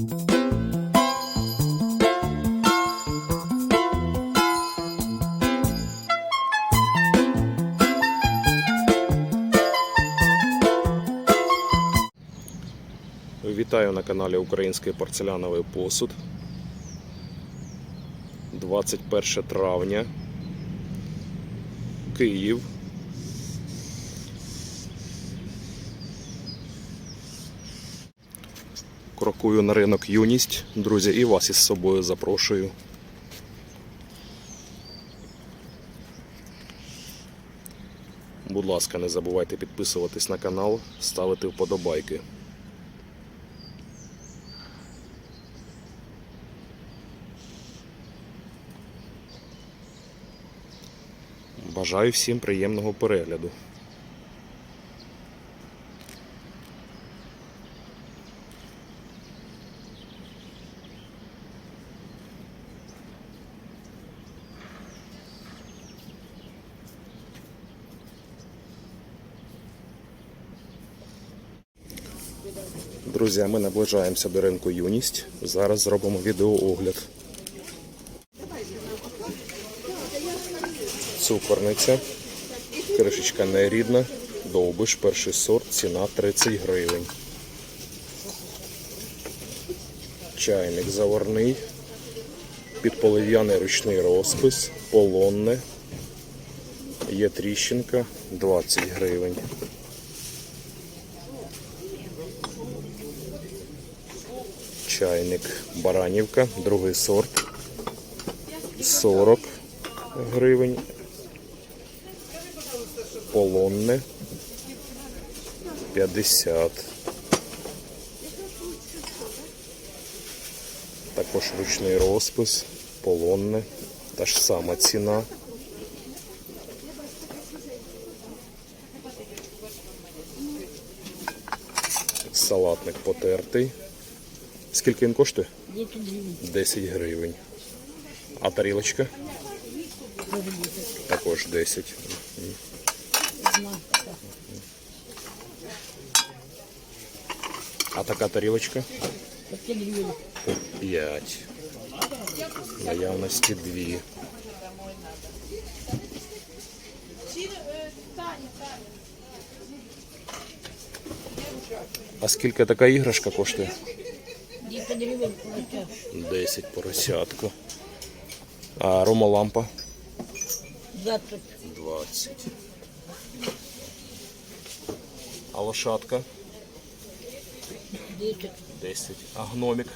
Вітаю на каналі Український порцеляновий посуд. 21 травня. Київ. Крокую на ринок юність, друзі, і вас із собою запрошую. Будь ласка, не забувайте підписуватись на канал, ставити вподобайки. Бажаю всім приємного перегляду. Друзі, ми наближаємося до ринку юність. Зараз зробимо відеоогляд. Цукорниця. Кришечка нерідна. Довбиш, перший сорт, ціна 30 гривень. Чайник заварний. Підполив'яний ручний розпис, полонне. Є тріщинка 20 гривень. Чайник Баранівка, другий сорт. 40 гривень. Полонне 50. Також ручний розпис, полонне, та ж сама ціна. Салатник потертий. Скільки він коштує? 10 гривень. А тарілочка? Також 10. А така тарілочка? По 5 гривень. 5. Наявності 2. А скільки така іграшка коштує? 10 гривень кулача. 10 поросятку. А рома лампа? 20. 20. А лошадка? 10. 10. А гномик?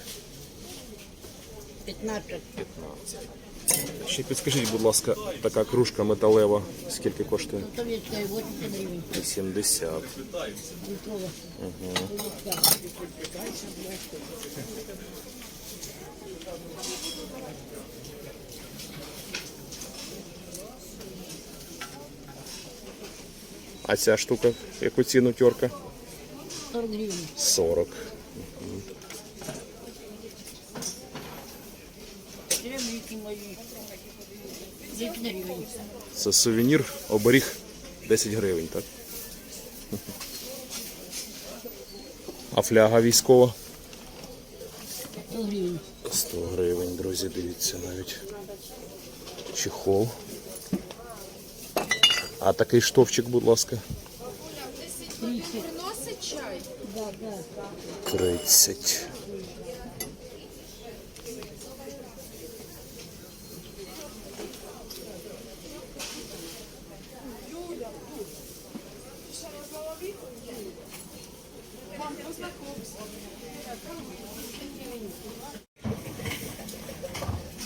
15. 15. Ще підскажіть, будь ласка, така кружка металева, скільки коштує? Советская 80 гривень. 70. Литрова. А ця штука, яку ціну терка? 40 гривень. 40. Черемики мої. 10 гривень. Це сувенір, оберіг 10 гривень, так? А фляга військова? 100 гривень. 100 гривень, друзі, дивіться навіть. Чехол. А такий штовчик, будь ласка. 30. Приносить чай. Да, да. 30.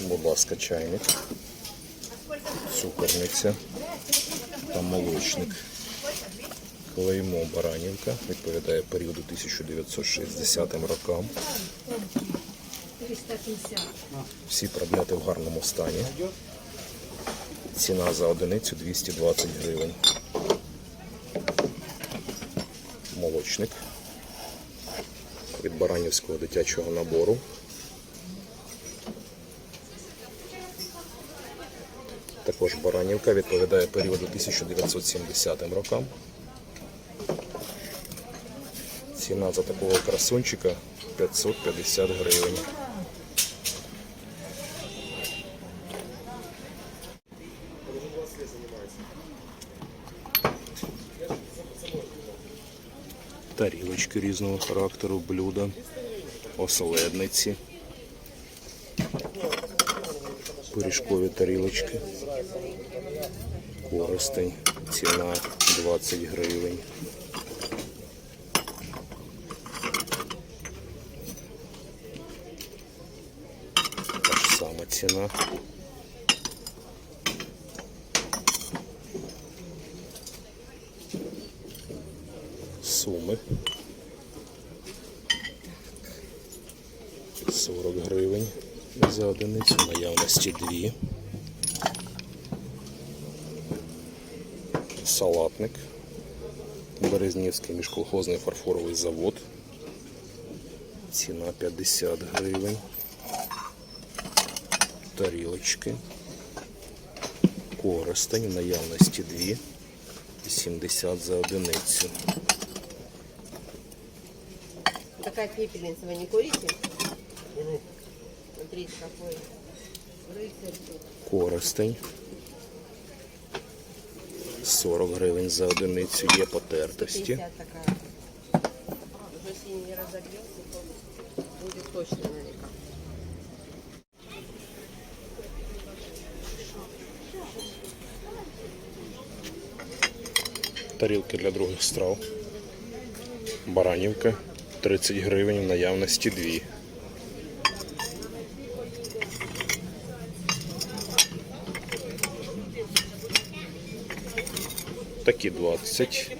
Будь ласка, чайник, цукорниця та молочник. Клеймо Баранівка відповідає періоду 1960 рокам. Всі предмети в гарному стані. Ціна за одиницю 220 гривень. Молочник від Баранівського дитячого набору. Також Баранівка відповідає періоду 1970 рокам. Ціна за такого красунчика 550 гривень. Тарілочки різного характеру, блюда, оселедниці, пиріжкові тарілочки, користень, ціна 20 гривень. Та ж сама ціна. Суми. 40 гривень за одиницю, наявності дві. Салатник. Березнівський міжколхозний фарфоровий завод. Ціна 50 гривень. Тарілочки. Коростень в наявності дві. 70 за одиницю. Такая пепельница вы не курите? Смотрите, какой рыцарь тут. Коростень. 40 гривень за одиницю є потертості. 50 такая. Уже если не разобьется, то будет точно наверняка. Тарілки для других страв. Баранівка 30 гривень, в наявності дві. Такі 20.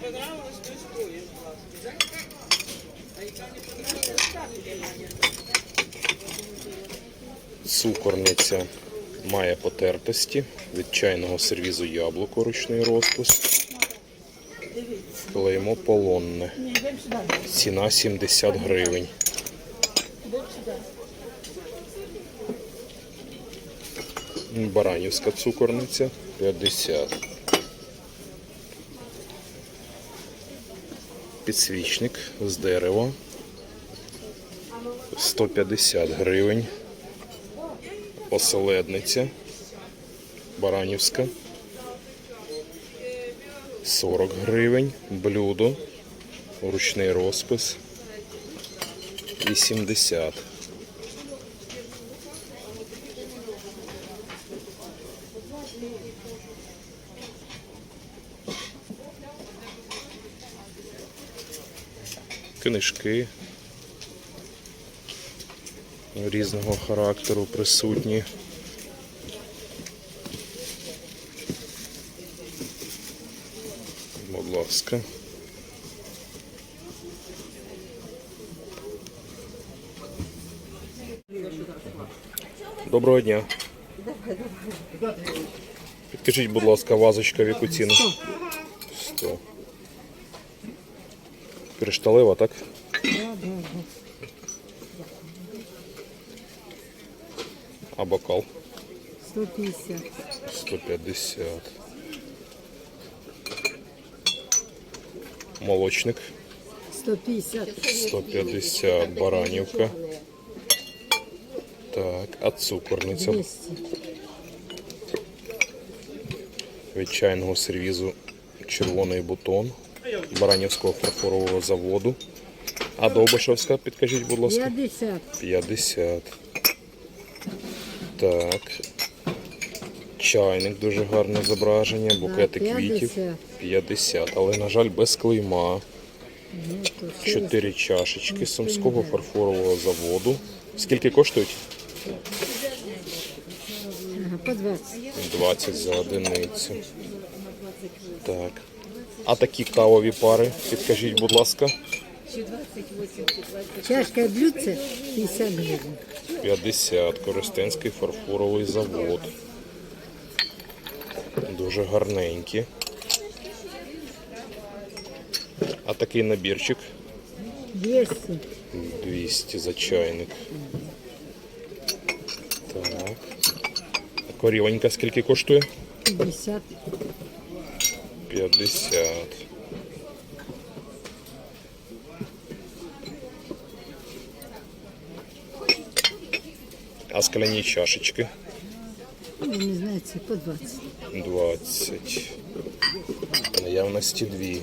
Цукорниця має потертості від чайного сервізу яблуко ручний розпуск. Клеймо полонне. Ціна 70 гривень. Баранівська цукорниця 50. Підсвічник з дерева. 150 гривень. Оселедниця. Баранівська. 40 гривень, блюдо, ручний розпис. 80. Книжки різного характеру присутні. Будь ласка. Доброго дня. Підкажіть, будь ласка, вазочка в яку ціну? 100. Кришталева, так? А бокал? 150. 150. Молочник 150. 150. Баранівка. Так, а цукорниця 200. від чайного сервізу червоний бутон Баранівського фарфорового заводу. А Довбишевська, підкажіть, будь ласка. 50. 50. Так. Чайник дуже гарне зображення, букети Так, квітів 50. 50, але, на жаль, без клейма. Ну, то все. Чотири чашечки Сумського фарфорового заводу. Скільки коштують? Ага, по 20. 20 за одиницю. Так. А такі кавові пари, підкажіть, будь ласка, Чашка блюдце 50 гривен. 50. Коростенський фарфоровий завод. Дуже гарненькі. А такий набірчик 200. 200 за чайник. Так. А корівонька скільки коштує? 50. 50. А скляні чашечки Ну, не знаю, це по 20. 20. Наявності дві.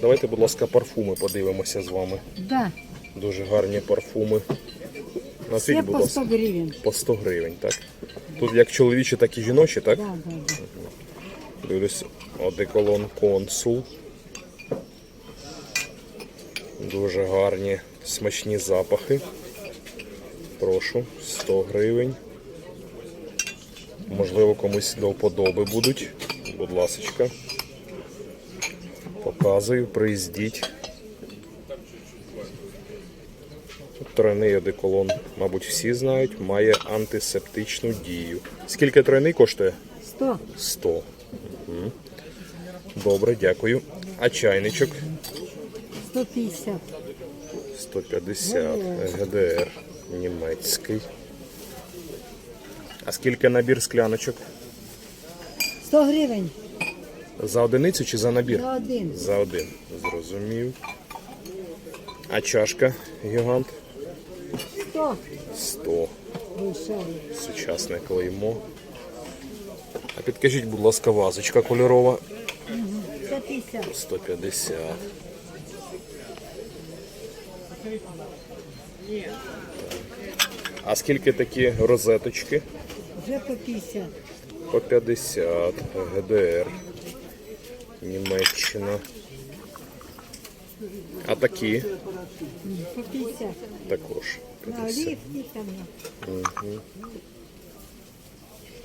Давайте, будь ласка, парфуми подивимося з вами. Да, Дуже гарні парфуми. Назвіть, все будь по 100 гривень. по 100 гривень, так? Тут як чоловічі, так і жіночі, так? Да, да, да. Дивлюсь, одеколон консул. Дуже гарні смачні запахи. Прошу, 100 гривень. Можливо, комусь до вподоби будуть. Будь ласочка. Показую, приїздіть. Тройний одеколон, мабуть, всі знають, має антисептичну дію. Скільки тройний коштує? 100. 100. Добре, дякую. А чайничок 150. 150 ГДР німецький. А скільки набір скляночок? 100 гривень За одиницю чи за набір? за один. За один. Зрозумів. А чашка гігант 100 100. Сучасне клеймо. А підкажіть, будь ласка, вазочка кольорова 150. 150. А скільки такі розеточки? Вже по 50. По 50 ГДР. Німеччина. А такі По 50. також.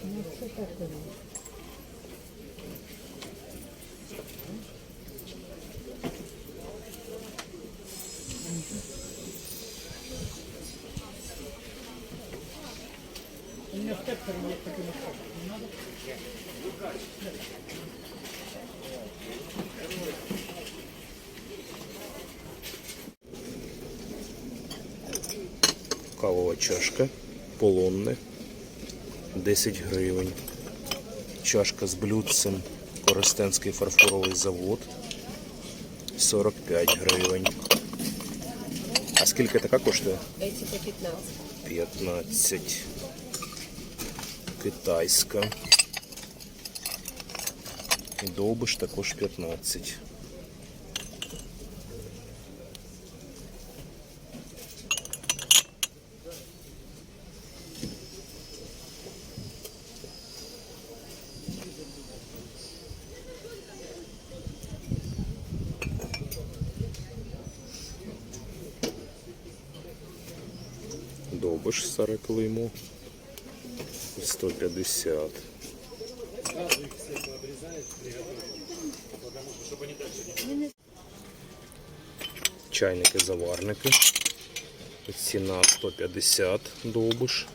На 50. оливки там. на- Ну, що таке? Кавова чашка. Полонне. 10 гривень. Чашка з блюдцем. Коростенський фарфоровий завод. 45 гривень. А скільки така коштує? Эти по 15. 15. Китайська. Довбиш також 15. Старе клеймо. 150. Чайники, заварники. Ціна 150 довбиш.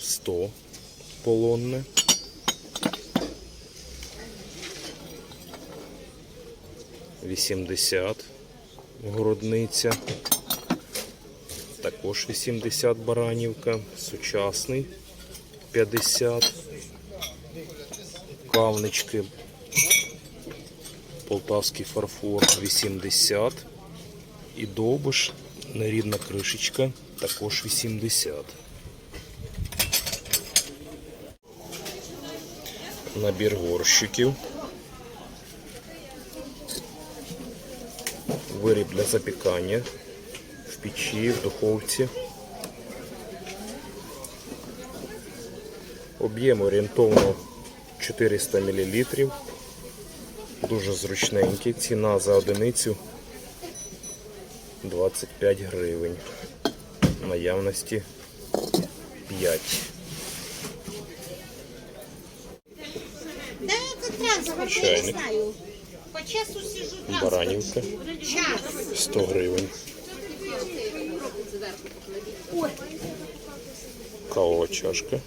100 полонне. Вісімдесят городниця. Також 80 баранівка, сучасний 50. Кавнички. Полтавський фарфор 80. І довбиш, нерідна кришечка, також 80. Набір горщиків. Виріб для запікання в печі, в духовці. Об'єм орієнтовно 400 мл. Дуже зручненький. Ціна за одиницю 25 гривень. Наявності 5. Да это транспорт, я Чайник. Баранівка Час. 100 гривень. Кавова чашка.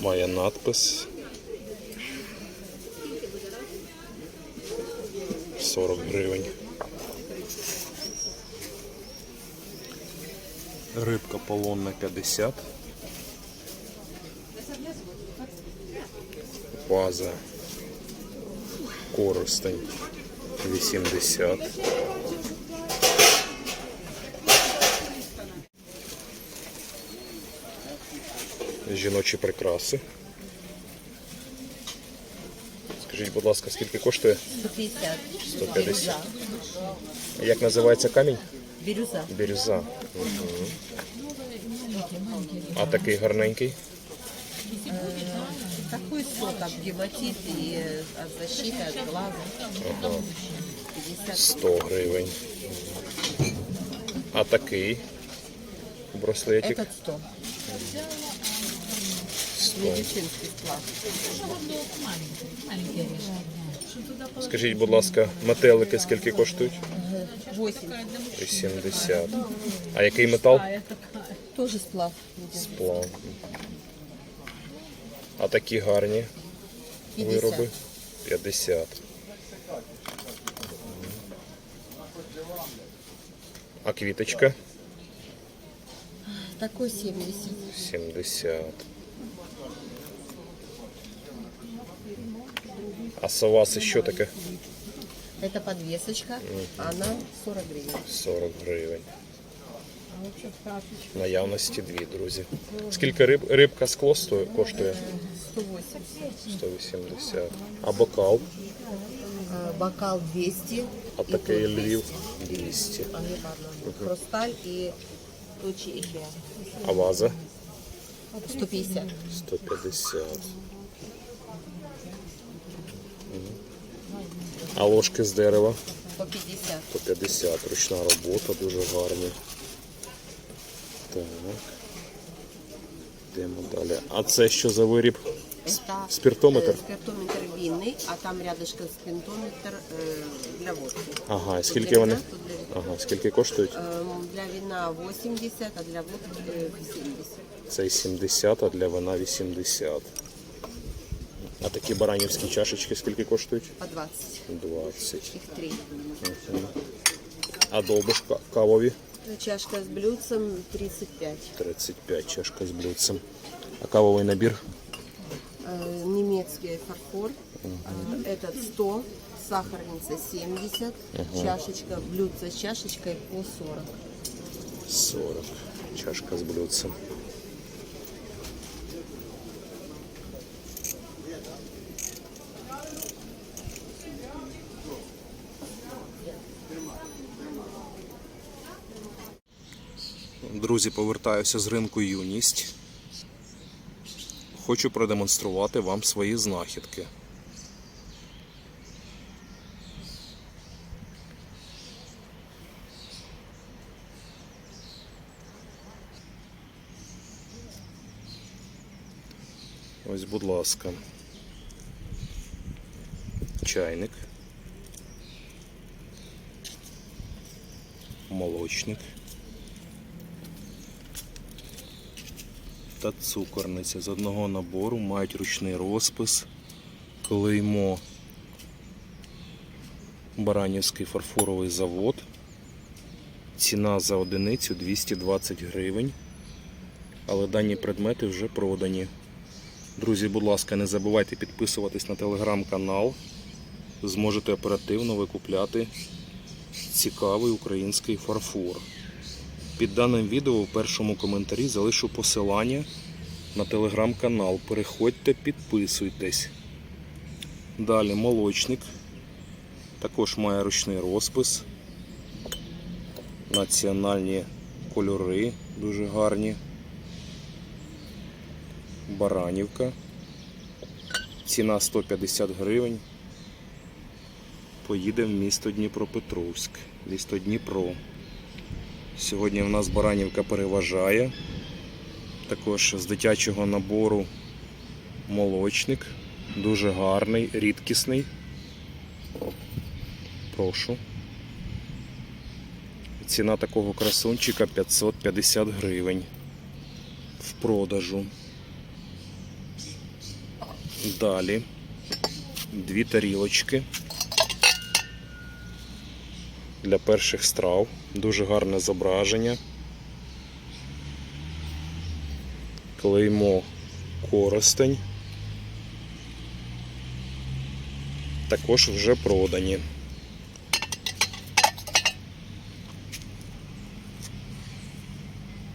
Має надпис. 40 гривень. Рибка полонна 50. Ваза. Коростень 80. Жіночі прикраси. Скажіть, будь ласка, скільки коштує? 150. 150. Як називається камінь? Бірюза. Бірюза. Угу. А такий гарненький Такой сок, как гематит и э, от защиты от глаза. Ага. 50. 100 гривень. А такий браслетик? Этот 100. 100. Медицинский сплав. Скажіть, будь ласка, метелики скільки коштують? 80. 80. А який метал? Тоже сплав. Сплав. А такі гарні 50. Вироби? 50. А квіточка? Такой 70. 70. А соваси що таке? Это подвесочка. Она 40 гривен. 40 гривень. Наявності дві, друзі. Скільки риб, рибка скло коштує? 180. 180. А бокал? Бокал 200. А такий львів 200. А, не ладно. Хрусталь и тучи эклер. А ваза? 150. 150. А ложки з дерева? По 50. 150. Ручна робота, дуже гарні. Так. Йдемо далі. А це що за виріб? Это спиртометр? э, спиртометр винный, а там рядышком спиртометр э, для водки. Ага, Тут скільки для вони? вина, тут для- Ага, скільки коштують? Эм, Для вина 80, а для водки э, 70. Цей 70, а для вина 80. А такі баранівські чашечки скільки коштують? По 20. 20. Их три. А довбиш ка- кавові? Чашка с блюдцем 35. 35 чашка з блюдцем. А кавовий набір? Э, Немецкий фарфор. Э, Этот 100. Сахарница 70. Чашечка, блюдце с чашечкой по 40. 40. Чашка з блюдцем. Друзі, повертаюся з ринку юність. Хочу продемонструвати вам свої знахідки. Ось, будь ласка. Чайник. Молочник. Та цукорниця. З одного набору мають ручний розпис, клеймо Баранівський фарфоровий завод. Ціна за одиницю 220 гривень. Але дані предмети вже продані. Друзі, будь ласка, не забувайте підписуватись на телеграм-канал. Зможете оперативно викупляти цікавий український фарфор. Під даним відео в першому коментарі залишу посилання на телеграм-канал. Переходьте, підписуйтесь. Далі молочник. Також має ручний розпис. Національні кольори дуже гарні. Баранівка. Ціна 150 гривень. Поїде в місто Дніпропетровськ. Місто Дніпро. Сьогодні в нас Баранівка переважає. Також з дитячого набору молочник. Дуже гарний, рідкісний. Прошу. Ціна такого красунчика 550 гривень. В продажу. Далі дві тарілочки для перших страв. Дуже гарне зображення. Клеймо коростень. Також вже продані.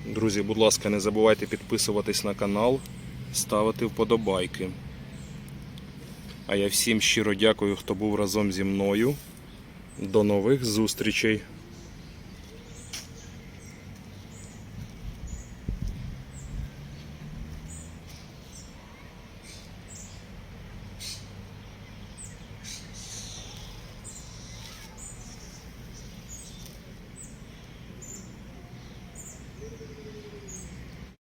Друзі, будь ласка, не забувайте підписуватись на канал. ставити вподобайки. А я всім щиро дякую, хто був разом зі мною. До нових зустрічей!